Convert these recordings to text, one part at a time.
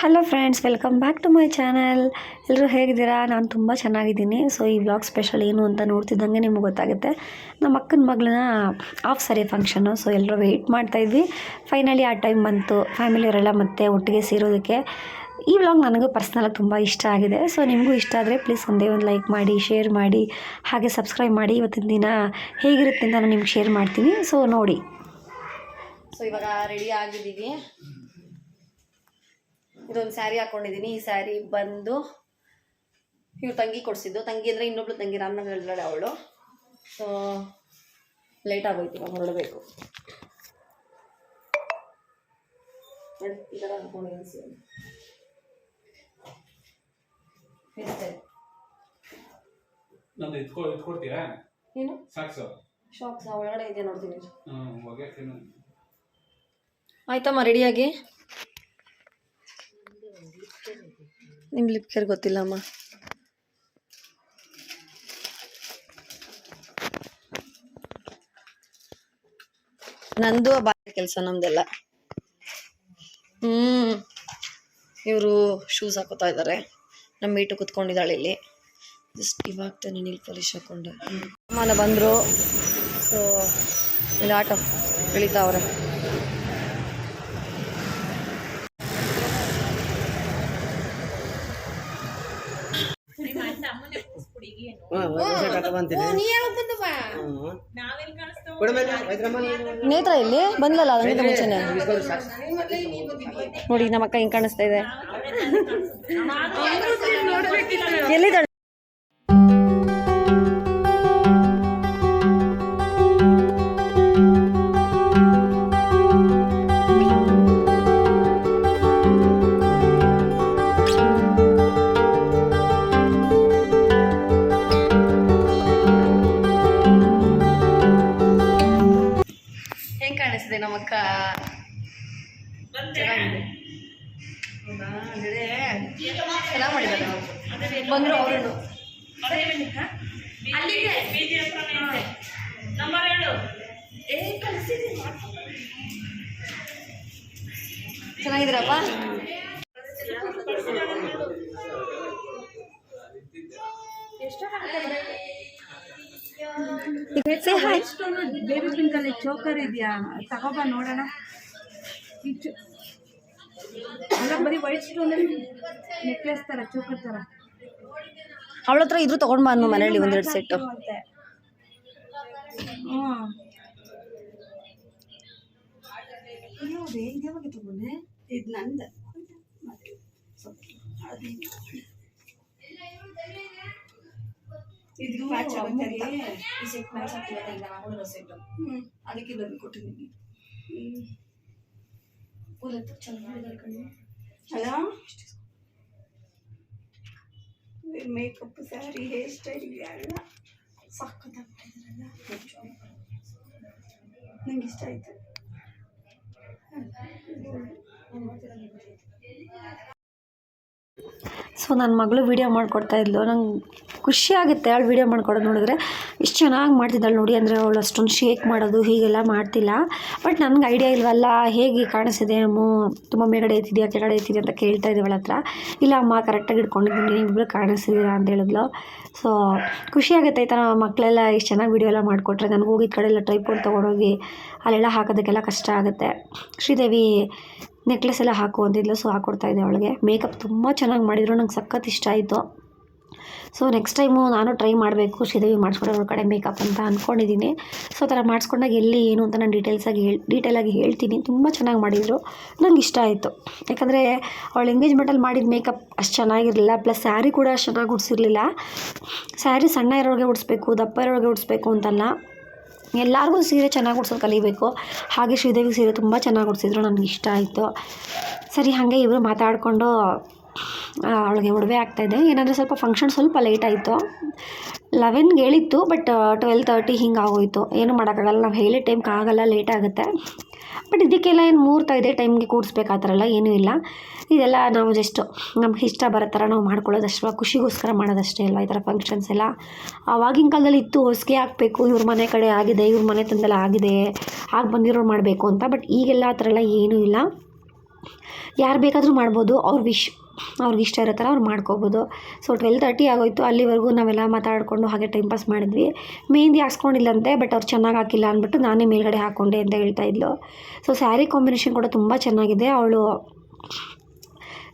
Hello friends welcome back to my channel ಎಲ್ಲರೂ ಹೇಗಿದ್ದೀರಾ? ನಾನು ತುಂಬ ಚೆನ್ನಾಗಿದ್ದೀನಿ. ಸೊ ಈ ವ್ಲಾಗ್ ಸ್ಪೆಷಲ್ ಏನು ಅಂತ ನೋಡ್ತಿದ್ದಂಗೆ ನಿಮ್ಗೆ ಗೊತ್ತಾಗುತ್ತೆ. ನಮ್ಮ ಅಕ್ಕನ ಮಗಳನ್ನ ಆಫ್ ಸರಿ ಫಂಕ್ಷನು ಸೊ ಎಲ್ಲರೂ ವೆಯ್ಟ್ ಮಾಡ್ತಾಯಿದ್ವಿ ಫೈನಲಿ ಆ ಟೈಮ್ ಬಂತು. ಫ್ಯಾಮಿಲಿಯವರೆಲ್ಲ ಮತ್ತೆ ಒಟ್ಟಿಗೆ ಸೇರೋದಕ್ಕೆ. ಈ ವ್ಲಾಗ್ ನನಗೂ ಪರ್ಸ್ನಲಾಗಿ ತುಂಬ ಇಷ್ಟ ಆಗಿದೆ. ಸೊ ನಿಮಗೂ ಇಷ್ಟ ಆದರೆ ಪ್ಲೀಸ್ ಒಂದೇ ಒಂದು ಲೈಕ್ ಮಾಡಿ ಶೇರ್ ಮಾಡಿ, ಹಾಗೆ ಸಬ್ಸ್ಕ್ರೈಬ್ ಮಾಡಿ. ಇವತ್ತಿನ ದಿನ ಹೇಗಿರುತ್ತೆ ಅಂತ ನಾನು ನಿಮ್ಗೆ ಶೇರ್ ಮಾಡ್ತೀನಿ. ಸೊ ನೋಡಿ. ಸೊ ಇವಾಗ ರೆಡಿ ಆಗಿದ್ದೀವಿ. ಇದೊಂದು ಸ್ಯಾರಿ ಹಾಕೊಂಡಿದ್ದೀನಿ ಈ ಸ್ಯಾರಿ ಬಂದು ಇವ್ರು ತಂಗಿ ಕೊಡಿಸಿದ್ದು. ತಂಗಿ ಅಂದರೆ ಇನ್ನೊಬ್ಳು ತಂಗಿ ರಾಮನಗರ ಇದ್ದಾಳೆ ಅವಳು. ಸೊ ಲೇಟ್ ಆಗೋಯ್ತು ಇವಾಗ ಹೊರಡಬೇಕು. ಈ ಥರ ಹಾಕೊಂಡಿದ್ದೀನಿ ಸೀರೆ. ಹೇರ್ ನಂದು ಏನು? ಸಾಕ್ಸು. ಶಾಕ್ಸ್ ಒಳಗಡೆ ಇದೆ ನೋಡ್ತೀನಿ. ಆಯ್ತಮ್ಮ ರೆಡಿಯಾಗಿ ನಿಮ್ಮ ಲಿಪ್ ಕೇರ್ ಗೊತ್ತಿಲ್ಲಮ್ಮ. ನಂದು ಬಾಯ ಕೆಲಸ, ನಮ್ದೆಲ್ಲ. ಹ್ಮ್. ಇವರು ಶೂಸ್ ಹಾಕೋತಾ ಇದ್ದಾರೆ ನಮ್ಮ ಮೀಟು ಕುತ್ಕೊಂಡಿದ್ದಾಳೆ ಇಲ್ಲಿ. ಜಸ್ಟ್ ಇವಾಗ ತಾನೇ ನೀಲ್ ಪಾಲಿಶ್ ಹಾಕೊಂಡೆ. ಅಮ್ಮನ ಬಂದರು. ಸೊ ಇಲ್ಲಿ ಆಟೋ ಇಳಿತಾವ್ರೆ ನೇತ್ರ ಇಲ್ಲಿ? ಬಂದ್ಲಲ್ಲ ಅದಕ್ಕಿಂತ ಮುಂಚೆನೆ. ನೋಡಿ ನಮ್ಮ ಅಕ್ಕ ಹಿಂಗ್ ಕಾಣಿಸ್ತಾ ಇದೆ. ಚೆನ್ನಾಗಿದ್ದೀರಪ್ಪ. ಬೇಬಿ ಪಿಂಕ್ ಅಲ್ಲಿ ಚೋಕರ್ ಇದೆಯಾ? ತಗೋಬ ನೋಡೋಣ. ಅಲ್ಲ ಬರೀ ವೈಟ್ ಸ್ಟೋನ್ ನೆಕ್ಲೆಸ್ ತರ ಚೋಕರ್ ತರ. ಅವಳ ಹತ್ರ ಇದ್ರು ತಗೊಂಡ್ ಬಾ ಮನೇಲಿ ಒಂದೆರಡು ಸೆಟ್ಟು ಅಂತೆ ಹ್ಮ್ ಯಾವಾಗ ಇದು ನಂದ ಇದು ಮ್ಯಾಚ್ ಆಗುತ್ತೆ ಈ ಸೆಟ್ ಮ್ಯಾಚ್ ಈಗ ನಾವು ಸೆಟ್ ಅದಕ್ಕೆ ಇದನ್ನು ಕೊಟ್ಟಿದ್ದೀನಿ hello makeup sari hair style ಎಲ್ಲ ಸಖತ್ತಾಗಿದ್ದಾರಲ್ಲ ನಂಗೆ ಇಷ್ಟ ಆಯ್ತು ಸೊ ನನ್ನ ಮಗಳು ವೀಡಿಯೋ ಇದ್ಲು. ನಂಗೆ ಖುಷಿಯಾಗುತ್ತೆ ಅವಳು ವೀಡಿಯೋ ಮಾಡ್ಕೊಡೋದು ನೋಡಿದ್ರೆ. ಇಷ್ಟು ಚೆನ್ನಾಗಿ ಮಾಡ್ತಿದ್ದಾಳೆ ನೋಡಿ ಅಂದರೆ ಅವಳು ಅಷ್ಟೊಂದು ಶೇಕ್ ಮಾಡೋದು, ಹೀಗೆಲ್ಲ ಮಾಡ್ತಿಲ್ಲ. ಬಟ್ ನನಗೆ ಐಡಿಯಾ ಇಲ್ವಲ್ಲ, ಹೇಗೆ ಕಾಣಿಸಿದೆ ಅಮ್ಮು? ತುಂಬ ಮೇಲ್ಗಡೆ ಎತ್ತಿದೆಯಾ, ಕೆಳಗಡೆ ಎತ್ತಿದೆಯಾ ಅಂತ ಕೇಳ್ತಾ ಇದ್ದೀವಿ ಅವಳ ಹತ್ರ. ಇಲ್ಲ ಅಮ್ಮ ಕರೆಕ್ಟಾಗಿ ಇಟ್ಕೊಂಡಿದ್ದೀನಿ ಇಬ್ಬರು ಕಾಣಿಸ್ತಿದ್ದೀರಾ ಅಂತ ಹೇಳಿದ್ಲು. ಸೊ ಖುಷಿ ಆಗುತ್ತೆ ಥರ ಮಕ್ಕಳೆಲ್ಲ ಇಷ್ಟು ಚೆನ್ನಾಗಿ ವೀಡಿಯೋ ಎಲ್ಲ ಮಾಡಿಕೊಟ್ರೆ. ನನಗೆ ಹೋಗಿದ್ದ ಕಡೆ ಎಲ್ಲ ಟ್ರೈಪೋರ್ಡ್ ತೊಗೊಂಡೋಗಿ ಅಲ್ಲೆಲ್ಲ ಹಾಕೋದಕ್ಕೆಲ್ಲ ಕಷ್ಟ ಆಗುತ್ತೆ. ಶ್ರೀದೇವಿ ನೆಕ್ಲೆಸ್ ಎಲ್ಲ ಹಾಕು ಅಂತಿದ್ಲು ಸೊ ಹಾಕ್ಕೊಡ್ತಾ ಇದ್ದೆ ಅವಳಿಗೆ. ಮೇಕಪ್ ತುಂಬ ಚೆನ್ನಾಗಿ ಮಾಡಿದ್ರು, ನಂಗೆ ಸಖತ್ ಇಷ್ಟ ಆಯಿತು. ಸೊ ನೆಕ್ಸ್ಟ್ ಟೈಮು ನಾನು ಟ್ರೈ ಮಾಡಬೇಕು, ಶ್ರೀದೇವಿ ಮಾಡಿಸ್ಕೊಂಡು ಅವ್ರ ಕಡೆ ಮೇಕಪ್ ಅಂತ ಅಂದ್ಕೊಂಡಿದ್ದೀನಿ ಸೊ ಥರ ಮಾಡಿಸ್ಕೊಂಡಾಗ ಎಲ್ಲಿ ಏನು ಅಂತ ನಾನು ಡೀಟೇಲ್ಸಾಗಿ ಹೇಳಿ ಡೀಟೇಲಾಗಿ ಹೇಳ್ತೀನಿ. ತುಂಬ ಚೆನ್ನಾಗಿ ಮಾಡಿದರು. ನಂಗೆ ಇಷ್ಟ ಆಯಿತು. ಯಾಕಂದರೆ ಅವಳು ಎಂಗೇಜ್ಮೆಂಟಲ್ಲಿ ಮಾಡಿದ ಮೇಕಪ್ ಅಷ್ಟು ಚೆನ್ನಾಗಿರಲಿಲ್ಲ ಪ್ಲಸ್ ಸ್ಯಾರಿ ಕೂಡ ಅಷ್ಟು ಚೆನ್ನಾಗಿ ಉಡಿಸಿರ್ಲಿಲ್ಲ. ಸ್ಯಾರಿ ಸಣ್ಣ ಇರೋರಿಗೆ ಉಡಿಸ್ಬೇಕು, ದಪ್ಪ ಇರೋರಿಗೆ ಉಡಿಸ್ಬೇಕು ಅಂತಲ್ಲ. ಎಲ್ಲರಿಗೂ ಸೀರೆ ಚೆನ್ನಾಗಿ ಉಡ್ಸೋದು ಕಲಿಬೇಕು. ಹಾಗೆ ಶ್ರೀದೇವಿ ಸೀರೆ ತುಂಬ ಚೆನ್ನಾಗಿ ಉಡ್ಸಿದ್ರು, ನನಗೆ ಇಷ್ಟ ಆಯಿತು. ಸರಿ, ಹಾಗೆ ಇವರು ಮಾತಾಡಿಕೊಂಡು ಅವಳಿಗೆ ಒಡವೆ ಆಗ್ತಾಯಿದೆ ಏನಂದರೆ ಸ್ವಲ್ಪ ಫಂಕ್ಷನ್ ಸ್ವಲ್ಪ ಲೇಟ್ ಆಯಿತು. ಲೆವೆನ್ಗೆ ಹೇಳಿತ್ತು ಬಟ್ ಟ್ವೆಲ್ ತರ್ಟಿ ಹಿಂಗೆ ಆಗೋಯ್ತು. ಏನು ಮಾಡೋಕ್ಕಾಗಲ್ಲ, ನಾವು ಹೇಳಿ ಟೈಮ್ಗೆ ಆಗೋಲ್ಲ ಲೇಟ್ ಆಗುತ್ತೆ. ಬಟ್ ಇದಕ್ಕೆಲ್ಲ ಏನು ಮೂರ್ತ ಇದೆ ಟೈಮ್ಗೆ ಕೂಡಿಸ್ಬೇಕು ಆ ಥರ ಎಲ್ಲ ಏನೂ ಇಲ್ಲ. ಇದೆಲ್ಲ ನಾವು ಜಸ್ಟ್ ನಮ್ಗೆ ಇಷ್ಟ ಬರೋ ಥರ ನಾವು ಮಾಡ್ಕೊಳ್ಳೋದಷ್ಟು, ಖುಷಿಗೋಸ್ಕರ ಮಾಡೋದಷ್ಟೇ ಅಲ್ವಾ ಈ ಥರ ಫಂಕ್ಷನ್ಸ್ ಎಲ್ಲ? ಆವಾಗಿನ ಕಾಲದಲ್ಲಿ ಇತ್ತು, ಹೊಸ್ಗೆ ಹಾಕಬೇಕು, ಇವ್ರ ಮನೆ ಕಡೆ ಆಗಿದೆ, ಇವ್ರ ಮನೆ ತಂದೆಲ್ಲ ಆಗಿದೆ, ಆಗ ಬಂದಿರೋರು ಮಾಡಬೇಕು ಅಂತ ಬಟ್ ಈಗೆಲ್ಲ ಆ ಥರ ಎಲ್ಲ ಏನೂ ಇಲ್ಲ. ಯಾರು ಬೇಕಾದರೂ ಮಾಡ್ಬೋದು, ಅವ್ರ ವಿಶ್ ಅವ್ರಿಗೆ ಇಷ್ಟ ಇರೋ ಥರ ಅವ್ರು ಮಾಡ್ಕೋಬೋದು. ಸೊ ಟ್ವೆಲ್ ತರ್ಟಿ ಆಗೋಯ್ತು, ಅಲ್ಲಿವರೆಗೂ ನಾವೆಲ್ಲ ಮಾತಾಡಿಕೊಂಡು ಹಾಗೆ ಟೈಮ್ ಪಾಸ್ ಮಾಡಿದ್ವಿ. ಮೆಹಂದಿ ಹಾಕ್ಸ್ಕೊಂಡಿಲ್ಲಂತೆ ಬಟ್ ಅವ್ರು ಚೆನ್ನಾಗಿ ಹಾಕಿಲ್ಲ ಅಂದ್ಬಿಟ್ಟು ನಾನೇ ಮೇಲ್ಗಡೆ ಹಾಕ್ಕೊಂಡೆ ಅಂತ ಹೇಳ್ತಾ ಇದ್ಲು. ಸೊ ಸ್ಯಾರಿ ಕಾಂಬಿನೇಷನ್ ಕೂಡ ತುಂಬ ಚೆನ್ನಾಗಿದೆ. ಅವಳು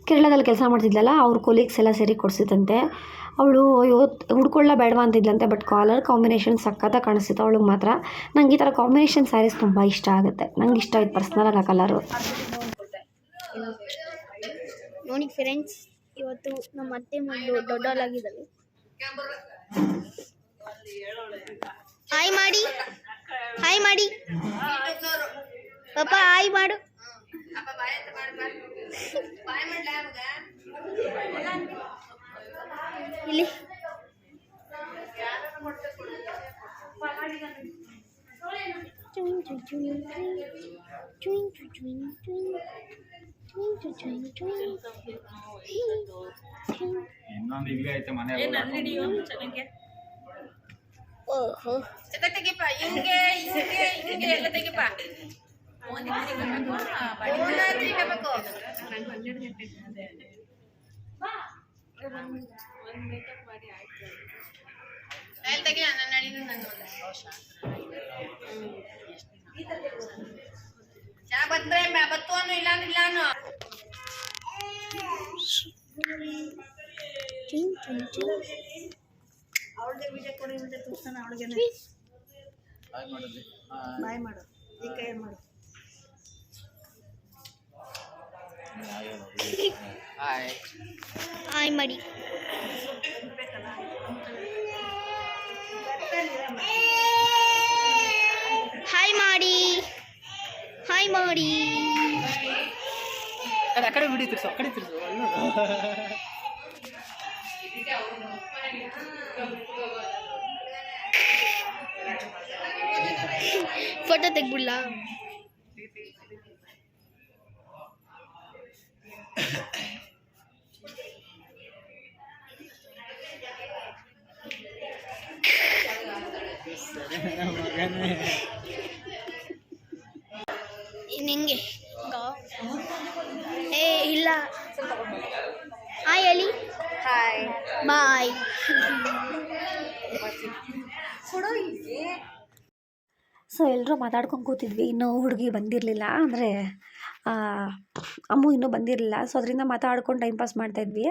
ಕೇರಳದಲ್ಲಿ ಕೆಲಸ ಮಾಡ್ತಿದ್ಲಲ್ಲ ಅವ್ರ ಕೊಲೀಗ್ಸ್ ಎಲ್ಲ ಸೇರಿ ಕೊಡಿಸಿದಂತೆ ಅವಳು ಇವತ್ತು ಹುಡ್ಕೊಳ್ಳ ಬೇಡವಾ ಅಂತಿದ್ಲಂತೆ ಬಟ್ ಕಾಲರ್ ಕಾಂಬಿನೇಷನ್ ಸಖತ್ತಾಗಿ ಕಾಣಿಸ್ತಿತ್ತು ಅವಳಿಗೆ ಮಾತ್ರ. ನಂಗೆ ಈ ಥರ ಕಾಂಬಿನೇಷನ್ ಸ್ಯಾರೀಸ್ ತುಂಬ ಇಷ್ಟ ಆಗುತ್ತೆ. ನಂಗೆ ಇಷ್ಟ ಆಯ್ತು ಪರ್ಸ್ನಲಾಗಿ ಆ ಕಲರು ನೋಡಿ ಫ್ರೆಂಡ್ಸ್ ಇವತ್ತು ನಮ್ಮ ಅತ್ತೆ ಮಗಳು ದೊಡ್ಡವಳಾಗಿದ್ದಾಳೆ. ಹಾಯ್ ಮಾಡಿ ಹಾಯ್ ಮಾಡಿ ಪಾಪ ಹಾಯ್ ಮಾಡು. ಇಲ್ಲಿ Chewing, chewing, chewing, chewing, chewing, chewing, chewing. ಇನ್ನೊಂದು ಇಲ್ಲೇ ಐತೆ ಮನೆ ಓಹೋ ಒಂದು ಮನೆಗೆ ಬಂದೆ ನಾನು ಬಡಿಗೆಗೆ ಬರ್ತೀನಿ ನಾನು ಇಲ್ಲ ನಾನು ಚೀನ್ ಚೀನ್ ಅವಳದೇ ವಿಡಿಯೋ ಕೊನೆ ಇದೆ ತುಸ್ತನಾ ಮಾಡು. ಜಿ ಬೈ ಮಾಡು ಈ ಕೈ ಮಾಡು. ಹಾಯ್ ಮಾಡಿ ಆ ಕಡೆ ವಿಡಿಯೋ ತಿರ್ಸು ಆ ಕಡೆ ತಿರ್ಸು. ಫೋಟೋ ತೆಗ್ಬಿಡ್ಲಾ ನಿಂಗೆ. ಏ ಇಲ್ಲ. ಹಾಯ್ ಹೇಳಿ ಹಾಯ್ ಬಾಯ್ ಸೊ ಎಲ್ಲರೂ ಮಾತಾಡ್ಕೊಂಡು ಕೂತಿದ್ವಿ. ಇನ್ನೂ ಹುಡುಗಿ ಬಂದಿರಲಿಲ್ಲ ಅಂದರೆ ಅಮ್ಮು ಇನ್ನೂ ಬಂದಿರಲಿಲ್ಲ. ಸೊ ಅದರಿಂದ ಮಾತಾಡ್ಕೊಂಡು ಟೈಮ್ ಪಾಸ್ ಮಾಡ್ತಾಯಿದ್ವಿ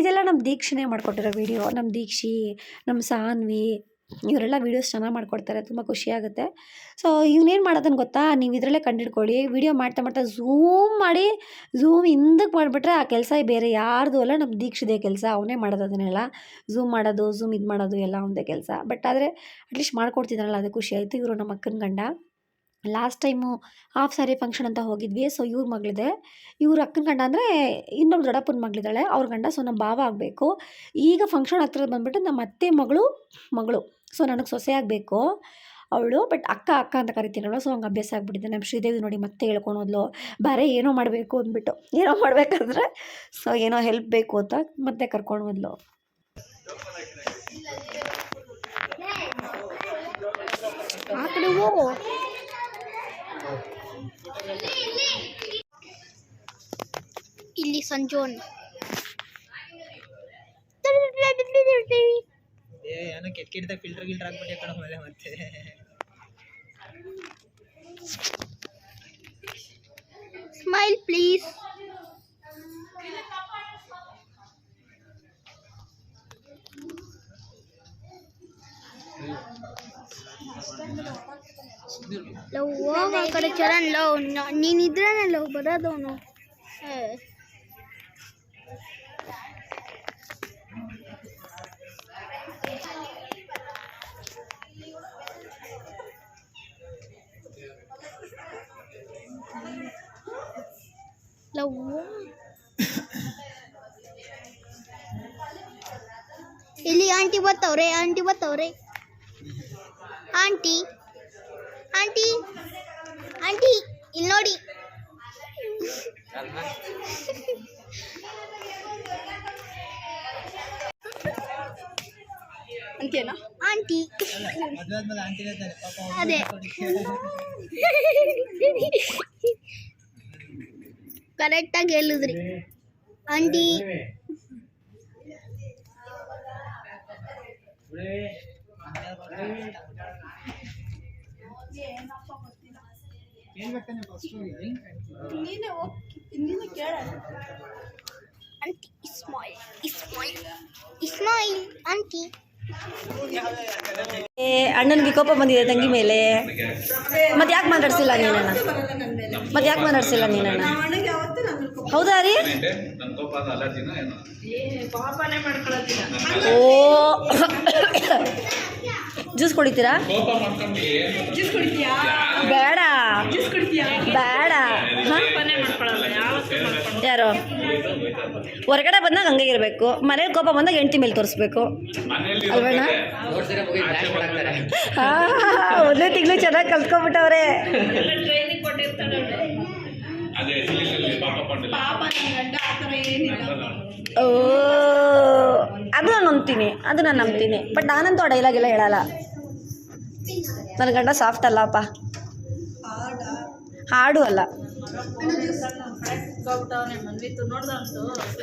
ಇದೆಲ್ಲ ನಮ್ಮ ದೀಕ್ಷಿನೇ ಮಾಡಿಕೊಟ್ಟಿರೋ ವೀಡಿಯೋ ನಮ್ಮ ದೀಕ್ಷಿ ನಮ್ಮ ಸಾನ್ವಿ ಇವರೆಲ್ಲ ವೀಡಿಯೋಸ್ ಚೆನ್ನಾಗಿ ಮಾಡ್ಕೊಡ್ತಾರೆ, ತುಂಬ ಖುಷಿಯಾಗುತ್ತೆ ಸೊ ಇವನೇನು ಮಾಡೋದನ್ನು ಗೊತ್ತಾ? ನೀವು ಇದರಲ್ಲೇ ಕಂಡಿಡ್ಕೊಳ್ಳಿ ವೀಡಿಯೋ ಮಾಡ್ತಾ ಮಾಡ್ತಾ ಝೂಮ್ ಮಾಡಿ ಝೂಮ್ ಹಿಂದಕ್ಕೆ ಮಾಡಿಬಿಟ್ರೆ ಆ ಕೆಲಸ ಬೇರೆ, ಯಾರ್ದು ಅಲ್ಲ ನಮ್ಮ ದೀಕ್ಷಿದೆ ಕೆಲಸ, ಅವನೇ ಮಾಡೋದು ಅದನ್ನೆಲ್ಲ. ಝೂಮ್ ಮಾಡೋದು ಝೂಮ್ ಇದು ಮಾಡೋದು ಎಲ್ಲ ಒಂದೇ ಕೆಲಸ. ಬಟ್ ಆದರೆ ಅಟ್ಲೀಸ್ಟ್ ಮಾಡ್ಕೊಡ್ತಿದ್ದಾರಲ್ಲ ಅದು ಖುಷಿ ಆಯಿತು, ಇವರು ನಮ್ಮ ಅಕ್ಕನ ಗಂಡ. Last time half sari function ಅಂತ ಹೋಗಿದ್ವಿ ಸೊ ಇವ್ರ ಮಗಳಿದೆ. ಇವ್ರ ಅಕ್ಕನ ಗಂಡ ಅಂದರೆ ಇನ್ನೊಂದು ದೊಡ್ಡಪ್ಪನ ಮಗಳಿದ್ದಾಳೆ, ಅವ್ರ ಗಂಡ ಸೊ ನಮ್ಮ ಭಾವ ಆಗಬೇಕು. ಈಗ ಫಂಕ್ಷನ್ ಹತ್ತಿರ ಬಂದುಬಿಟ್ಟು ನಮ್ಮ ಅತ್ತೆ ಮಗಳು ಮಗಳು. ಸೊ ನನಗೆ ಸೊಸೆ ಆಗಬೇಕು. ಅವಳು ಬಟ್ ಅಕ್ಕ ಅಕ್ಕ ಅಂತ ಕರಿತೀನಲ್ಲ ಸೊ ಹಂಗೆ ಅಭ್ಯಾಸ ಆಗಿಬಿಟ್ಟಿದೆ. ನಮ್ಮ ಶ್ರೀದೇವಿ ನೋಡಿ ಮತ್ತೆ ಹೇಳ್ಕೊಂಡು ಹೋದ್ಲು, ಬಾರೆ, ಏನೋ ಮಾಡಬೇಕು? ಅಂದ್ಬಿಟ್ಟು. ಏನೋ ಮಾಡಬೇಕಂದ್ರೆ, ಸೊ ಏನೋ ಹೆಲ್ಪ್ ಬೇಕು ಅಂತ ಮತ್ತೆ ಕರ್ಕೊಂಡು ಹೋದ್ಲು. ಆ ಇಲ್ಲಿ ಸಂಜೋನ್. ಏನೋ ಕೆಟ್ಟ ಕೆಟ್ಟದಾಗ ಫಿಲ್ಟರ್ ಗಿಲ್ಟರ್ ಹಾಕ್ಬಿಟ್ಟೆ ಕಣ ಮೇಲೆ ಮತ್ತೆ. ಸ್ಮೈಲ್ ಪ್ಲೀಸ್ ಲವ್ ಹೋಗ ಆ ಕಡೆ ಚರಣ್, ಲವ್ ನೀನಿದ್ರೆ ಲವ್, ಬರೋದವನು. ಲವ್ ಇಲ್ಲಿ ಆಂಟಿ ಬರ್ತಾವ್ರೆ ಆಂಟಿ ಬರ್ತಾವ್ರೆ ಆಂಟಿ ಆಂಟಿ ಆಂಟಿ ಇಲ್ಲಿ ನೋಡಿ ಆಂಟಿ ಅದೇ. ಕರೆಕ್ಟಾಗಿ ಹೇಳಿದ್ರಿ aunty aunty Ismail Ismail Ismail aunty ಏ ಅಣ್ಣನಿಗೆ ಕೋಪ ಬಂದಿದೆ ತಂಗಿ ಮೇಲೆ. ಮತ್ತೆ ಯಾಕೆ ಮಾತಾಡ್ಸಿಲ್ಲ ನೀನಣ್ಣ ಮತ್ತೆ ಯಾಕೆ ಮಾತಾಡ್ಸಿಲ್ಲ ನೀನಣ್ಣ ಹೌದಾ ರೀ? ಓ. ಜ್ಯೂಸ್ ಕುಡಿತೀರಾ? ಬೇಡ. ಬೇಡ. ಹ? ಯಾರು? ಹೊರಗಡೆ ಬಂದಾಗ ಹಂಗೆ ಇರಬೇಕು. ಮನೇಲಿ ಕೋಪ ಬಂದಾಗ ಹೆಂಡತಿ ಮೇಲೆ ತೋರಿಸ್ಬೇಕು. ಹಾ ಒಂದೇ ತಿಂಗಳು ಚೆನ್ನಾಗಿ ಕಲ್ತ್ಕೊಂಡ್ಬಿಟ್ಟವ್ರೆ. ಅದೇ ಇಲ್ಲಿ ಪಾಪ ಪಟ್ಟಿಲ್ಲ ಓ ಅದು ನಾನು ನಂಬ್ತೀನಿ. ಅದು ನಾನು ನಂಬ್ತೀನಿ. ಬಟ್ ನಾನಂತೂ ಆ ಡೈಲಾಗ್ ಎಲ್ಲ ಹೇಳಲ್ಲ. ನನ್ನ ಗಂಡ ಸಾಫ್ಟ್ ಅಲ್ಲಪ್ಪ ಹಾಡು ಅಲ್ಲ.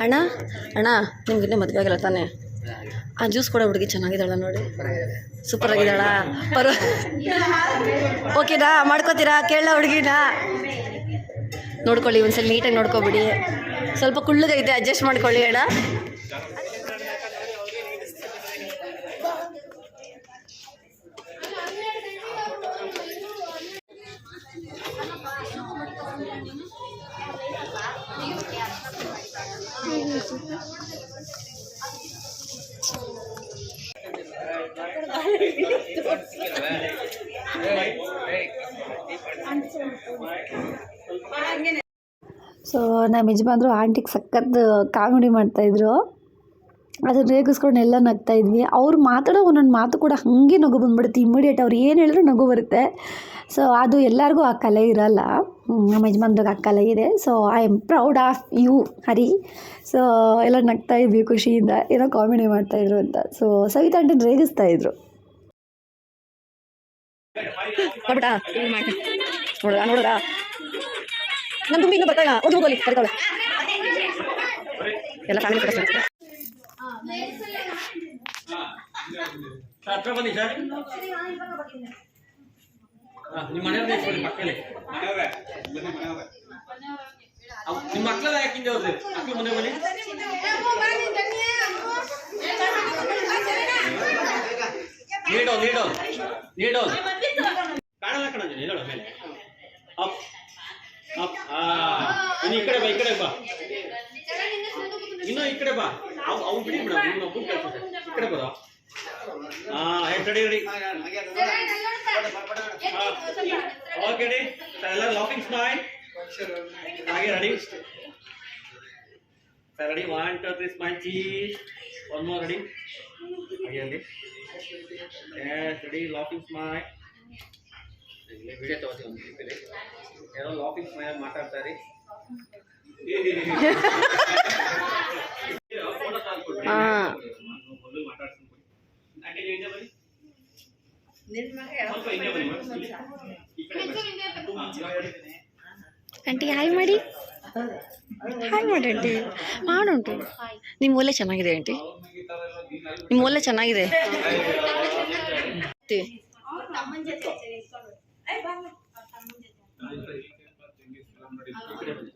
ಅಣ್ಣ ಅಣ್ಣ ನಿಮ್ಗಿನ್ನೂ ಮದುವೆ ಆಗಿಲ್ಲ ತಾನೆ? ಆ ಜ್ಯೂಸ್ ಕೊಡೋ ಹುಡುಗಿ ಚೆನ್ನಾಗಿದ್ದಾಳ ನೋಡಿ. ಸೂಪರ್ ಆಗಿದ್ದಾಳ. ಪರ್ವ ಓಕೆನಾ ಮಾಡ್ಕೋತೀರಾ? ಕೇಳ ಹುಡುಗಿನ? ನೋಡ್ಕೊಳ್ಳಿ, ಒಂದ್ಸಲ ನೀಟಾಗಿ ನೋಡ್ಕೊಬಿಡಿ. ಸ್ವಲ್ಪ ಕುಳ್ಳಗೈತೆ ಅಡ್ಜಸ್ಟ್ ಮಾಡ್ಕೊಳ್ಳಿ, ಅಣ್ಣ. ನಮ್ಮ ಯಜಮಾನ್ರು ಆಂಟಿಗೆ ಸಖತ್ ಕಾಮಿಡಿ ಮಾಡ್ತಾಯಿದ್ರು ಅದನ್ನು ರೇಗಿಸ್ಕೊಂಡು ಎಲ್ಲ ನಗ್ತಾ ಇದ್ವಿ. ಅವ್ರು ಮಾತಾಡೋ ಒಂದೊಂದು ಮಾತು ಕೂಡ ಹಾಗೆ ನಗು ಬಂದ್ಬಿಡುತ್ತೆ. ಇಮ್ಮಿಡಿಯೇಟ್ ಅವ್ರು ಏನು ಹೇಳಿದ್ರು ನಗು ಬರುತ್ತೆ. ಸೊ ಅದು ಎಲ್ಲರಿಗೂ ಆ ಕಲೆ ಇರಲ್ಲ. ನಮ್ಮ ಯಜಮಾನ್ರಿಗೆ ಆ ಕಲೆ ಇದೆ. So I am proud of you Hari. So ಎಲ್ಲ ನಗ್ತಾ ಇದ್ವಿ ಖುಷಿಯಿಂದ. ಏನೋ ಕಾಮಿಡಿ ಮಾಡ್ತಾಯಿದ್ರು ಅಂತ. ಸೊ ಸವಿತಾ ಆಂಟಿನ ರೇಗಿಸ್ತಾ ಇದ್ರು. ನೋಡ್ರ ನನ್ನ ತುಂಬಿ ಇನ್ನೂ ಬರ್ತಾಳ ಒಂದು ಹೋಗಲಿ ಕರಿತಾಳೆ ಎಲ್ಲ ಫ್ಯಾಮಿಲಿ ಸರ್. ನಿಮ್ಮ ಮಕ್ಕಳೇ ನಿಮ್ಮ ಯಾಕಿಂದ ಅವ್ರದ್ದು ಅಕ್ಕ ಮುಂದೆ ಬನ್ನಿ. ನೀಡೋ ನೀಡೋ ನೀಡೋ ಕಾಣಲ್ಲ ಕಣ ಹೇಳೋ ಮೇಲೆ. ಇನ್ನು ಈ ಕಡೆ ಬಾ, ಈ ಕಡೆ ಬಾ. ಇನ್ನು ಈ ಕಡೆ ಬಾ. ಅವ್ ಅವು ಬಿಡಿ ಬಿಡ ಈ ಕಡೆ ಬರೋ ಹಾ ರೆಡಿ ಓಕೆ, ರೆಡಿ? ಎಲ್ಲ ಲಾಫಿಂಗ್ ಸ್ಮೈಲ್ ಹಾಗೆ, ready? Ready. One two three smile one more ready? ಹಾಗೆ, ಅಲ್ಲಿ. Ready laughing smile aunty hi ಮಾಡಿ ಹಾಯ್ ಮಾಡಿ ಆಂಟಿ ಮಾಡುಂಟು ನಿಮ್ಮ ಒಲೆ ಚೆನ್ನಾಗಿದೆ ಆಂಟಿ ನಿಮ್ಮ ಒಲೆ ಚೆನ್ನಾಗಿದೆ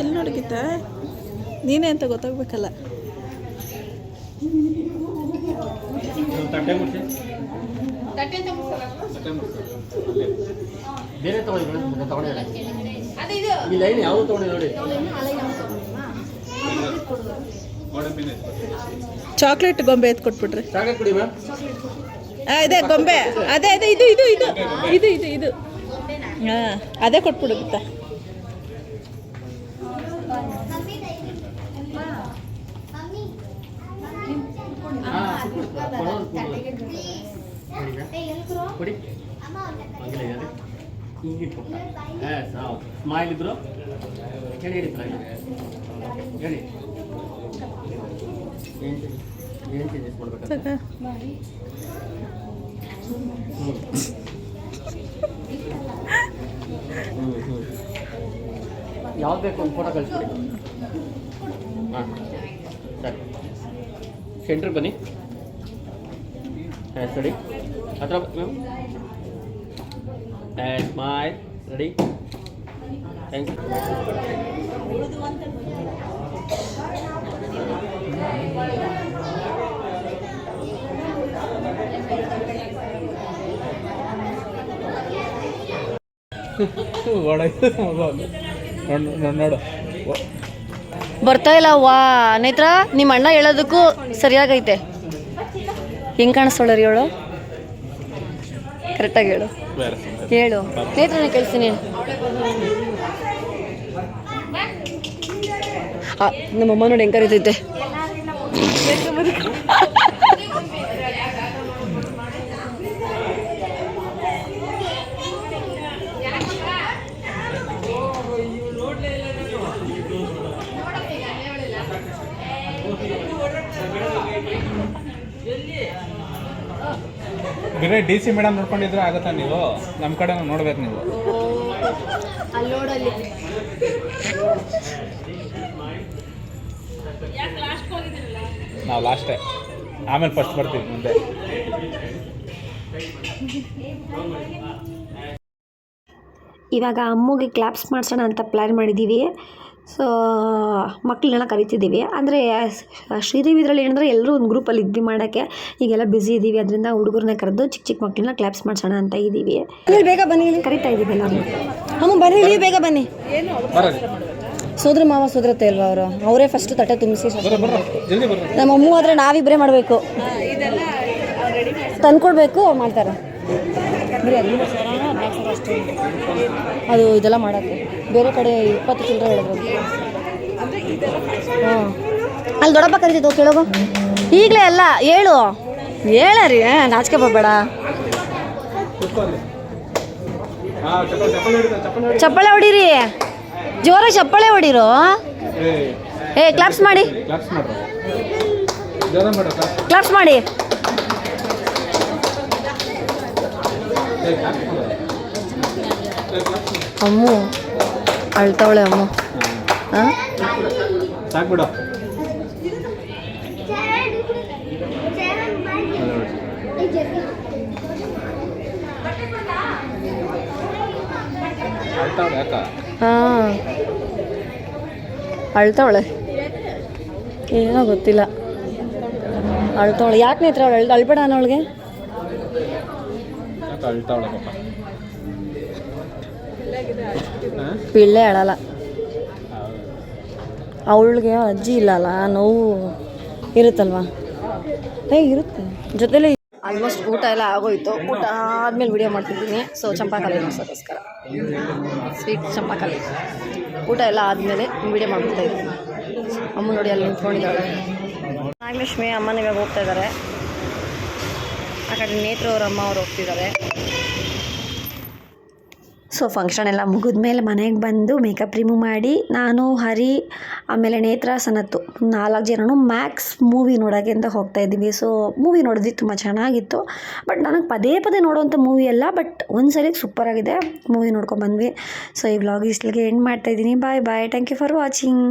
ಎಲ್ಲಿ ನೋಡಿ ಗೀತ? ನೀನೇ ಅಂತ ಗೊತ್ತಾಗ್ಬೇಕಲ್ಲ. ಬೇರೆ ಈ ಲೈನ್ ಯಾವುದು ತಗೊಂಡಿ ನೋಡಿ. ಚಾಕ್ಲೇಟ್ ಗೊಂಬೆ ಎತ್ ಕೊಟ್ಬಿಟ್ರಿ. ಚಾಕ್ಲೇಟ್ ಕೊಡಿ ಮ್ಯಾಮ್ ಆ, ಇದೆ ಗೊಂಬೆ. ಅದೇ ಅದೇ ಇದು ಇದು ಇದು. ಇದು ಇದು ಇದು. ಹಾ ಅದೇ ಕೊಟ್ಬಿಡು ಗೊತ್ತಾ ಕೊಡಿ ಹಂಗಿಲ್ಲ ಇದೆ ಹಿಂಗೆ ಇಟ್ಕೊಟ್ಟ ಎಸ್ ಹೌದು ಸ್ಮೈಲ್ ಇದ್ರು ಹೇಳಿ ಹೇಳಿ. ಸರ್ ಹೇಳಿ ಏನು ಚೇಂಜಸ್ ಮಾಡ್ಬೇಕು ಯಾವ್ದು ಬೇಕು ಒಂದು ಫೋಟೋ ಕಳಿಸ್ಬಿಡಿ. ಹಾಂ ಸರಿ. ಸೆಂಟ್ರಿಗೆ ಬನ್ನಿ. ಹಾಂ ಸರಿ. ಹತ್ರ ma'am. And my ready thank you ನೋಡು ಬರ್ತಾ ಇಲ್ಲ ವಾ ನೇತ್ರ ನಿಮ್ಮ ಅಣ್ಣ ಹೇಳೋದಕ್ಕೂ ಸರಿಯಾಗೈತೆ. ಹೆಂಗೆ ಕಾಣಿಸ್ತಾಳೆ ರೀ ಅವಳು? ಕರೆಕ್ಟಾಗಿ ಹೇಳು. ಹೇಳು ನೇತ್ರನ ಕೇಳಿಸ್ತೀನಿ ನಮ್ಮಮ್ಮ ನೋಡಿ ಹೆಂಗ್ ಕರಿತೈತೆ ಬೇರೆ ಡಿ ಸಿ ಮೇಡಮ್ ನೋಡ್ಕೊಂಡಿದ್ರೆ ಆಗತ್ತಾ ನೀವು? ನಮ್ಮ ಕಡೆ ನೋಡ್ಬೇಕು ನೀವು. ನಾವು ಲಾಸ್ಟೇ ಆಮೇಲೆ ಫಸ್ಟ್ ಬರ್ತೀವಿ ಮುಂದೆ. ಇವಾಗ ಅಮ್ಮಗೆ ಕ್ಲಾಪ್ಸ್ ಮಾಡಿಸೋಣ ಅಂತ ಪ್ಲ್ಯಾನ್ ಮಾಡಿದ್ದೀವಿ ಸೊ ಮಕ್ಕಳನ್ನೆಲ್ಲ ಕರಿತಿದ್ದೀವಿ. ಅಂದರೆ ಶ್ರೀದೇವಿ ಇದರಲ್ಲಿ ಏನಂದರೆ ಎಲ್ಲರೂ ಒಂದು ಗ್ರೂಪಲ್ಲಿ ಇದ್ದು ಮಾಡೋಕ್ಕೆ. ಈಗೆಲ್ಲ ಬ್ಯುಸಿ ಇದ್ದೀವಿ ಅದರಿಂದ ಹುಡುಗರನ್ನ ಕರೆದು ಚಿಕ್ಕ ಚಿಕ್ಕ ಮಕ್ಕಳನ್ನ ಕ್ಲಾಪ್ಸ್ ಮಾಡಿಸೋಣ ಅಂತ ಇದ್ದೀವಿ ಬೇಗ ಬನ್ನಿ ಕರಿತಾ ಇದ್ದೀವಿ ಎಲ್ಲರೂ ಅಮ್ಮ ಬನ್ನಿ ಇಲ್ಲಿ ಬೇಗ ಬನ್ನಿ. ಸೋದ್ರ ಮಾವ ಸೋದ್ರತೆ ಅಲ್ವಾ ಅವರು? ಅವರೇ ಫಸ್ಟ್ ತಟ್ಟೆ ತುಂಬಿಸಿ ನಮ್ಮ ಅಮ್ಮ ಆದರೆ ನಾವಿಬ್ಬರೇ ಮಾಡಬೇಕು. ತಂದ್ಕೊಡ್ಬೇಕು ಮಾಡ್ತಾರೆ. ಅದು ಇದೆಲ್ಲ ಮಾಡೋಕ್ಕೆ. ಬೇರೆ ಕಡೆ ಇಪ್ಪತ್ತು ಚಿಲ್ಲರೆ ಹೇಳಿದ್ರು. ಹಾಂ. ಅಲ್ಲಿ ದೊಡ್ಡಪ್ಪ ಕರೀತಿದ್ದು, ಕೇಳೋಗು. ಈಗಲೇ ಅಲ್ಲ, ಹೇಳು. ಹೇಳರಿ ನಾಚಿಕೆ ಬರಬೇಡ ಚಪ್ಪಳೆ ಹೊಡೀರಿ. ಜೋರಾಗಿ ಚಪ್ಪಳೆ ಹೊಡೀರು? ಏ ಕ್ಲಾಪ್ಸ್ ಮಾಡಿ. ಜೋರ ಕ್ಲಾಪ್ಸ್ ಮಾಡಿ ಏ ಕ್ಲಾಪ್ಸ್ ಮಾಡ್ರಿ ಏ ಕ್ಲಾಪ್ಸ್ ಮಾಡ್ರಿ ಅಮ್ಮು. ಅಳ್ತಾವಳೆ ಅಮ್ಮು. ಹಾಂ ಅಳ್ತಾವಳೆ ಏನೋ ಗೊತ್ತಿಲ್ಲ. ಅಳ್ತಾವಳೆ. ಯಾಕೆ ನೇತ್ರ ಅವಳು ಅಳ್ ಅಳ್ಬೇಡ ಅನ್ನೋಳಿಗೆ ಅಳ್ತಾವಳೆ ಪಾಪ? ಪಿಳ್ಳೆ ಅಳಲ್ಲ. ಅವಳಿಗೆ ಅಜ್ಜಿ ಇಲ್ಲಲ್ಲ ನೋವು ಇರುತ್ತಲ್ವಾ? ಏ, ಇರುತ್ತೆ. ಜೊತೆಲಿ ಆಲ್ಮೋಸ್ಟ್ ಊಟ ಎಲ್ಲ ಆಗೋಯ್ತು. ಊಟ ಆದ್ಮೇಲೆ ವಿಡಿಯೋ ಮಾಡ್ತಿದ್ದೀನಿ. ಸೊ ಚಂಪಾಕಲಿ ಮಾಡ್ಸೋಕ್ಕೋಸ್ಕರ ಸ್ವೀಟ್ ಚಂಪಾಕಲಿ. ಊಟ ಎಲ್ಲ ಆದಮೇಲೆ ವಿಡಿಯೋ ಮಾಡ್ಬಿಡ್ತಾ ಇದ್ದೀನಿ. ಅಮ್ಮ ನೋಡಿ ಅಲ್ಲಿ ನಿಂತ್ಕೊಂಡಿದ್ದಾಳೆ ನಾಗಲಕ್ಷ್ಮಿ ಅಮ್ಮನ ಹೋಗ್ತಾ ಇದ್ದಾರೆ. ಆ ಕಡೆ ನೇತ್ರ ಅವ್ರ ಅಮ್ಮ ಅವ್ರು ಹೋಗ್ತಿದ್ದಾರೆ. ಸೊ ಫಂಕ್ಷನ್ ಎಲ್ಲ ಮುಗಿದ್ಮೇಲೆ ಮನೆಗೆ ಬಂದು ಮೇಕಪ್ ರಿಮೂವ್ ಮಾಡಿ, ನಾನು, ಹರಿ, ಆಮೇಲೆ ನೇತ್ರ, ಸನತ್ತು ನಾಲ್ಕು ಜನನು ಮ್ಯಾಕ್ಸ್ ಮೂವಿ ನೋಡೋಕ್ಕೆ ಅಂತ ಹೋಗ್ತಾ ಇದ್ದೀವಿ. ಸೊ ಮೂವಿ ನೋಡಿದ್ವಿ, ತುಂಬ ಚೆನ್ನಾಗಿತ್ತು. ಬಟ್ ನನಗೆ ಪದೇ ಪದೇ ನೋಡುವಂಥ ಮೂವಿ ಅಲ್ಲ ಬಟ್ ಒಂದು ಸರಿಗೆ ಸೂಪರಾಗಿದೆ ಮೂವಿ ನೋಡ್ಕೊಂಡು ಬಂದ್ವಿ. ಸೊ ಈ ವ್ಲಾಗ್ ಇಷ್ಟಲಿಗೆ ಎಂಡ್ ಮಾಡ್ತಾಯಿದ್ದೀನಿ bye bye thank you for watching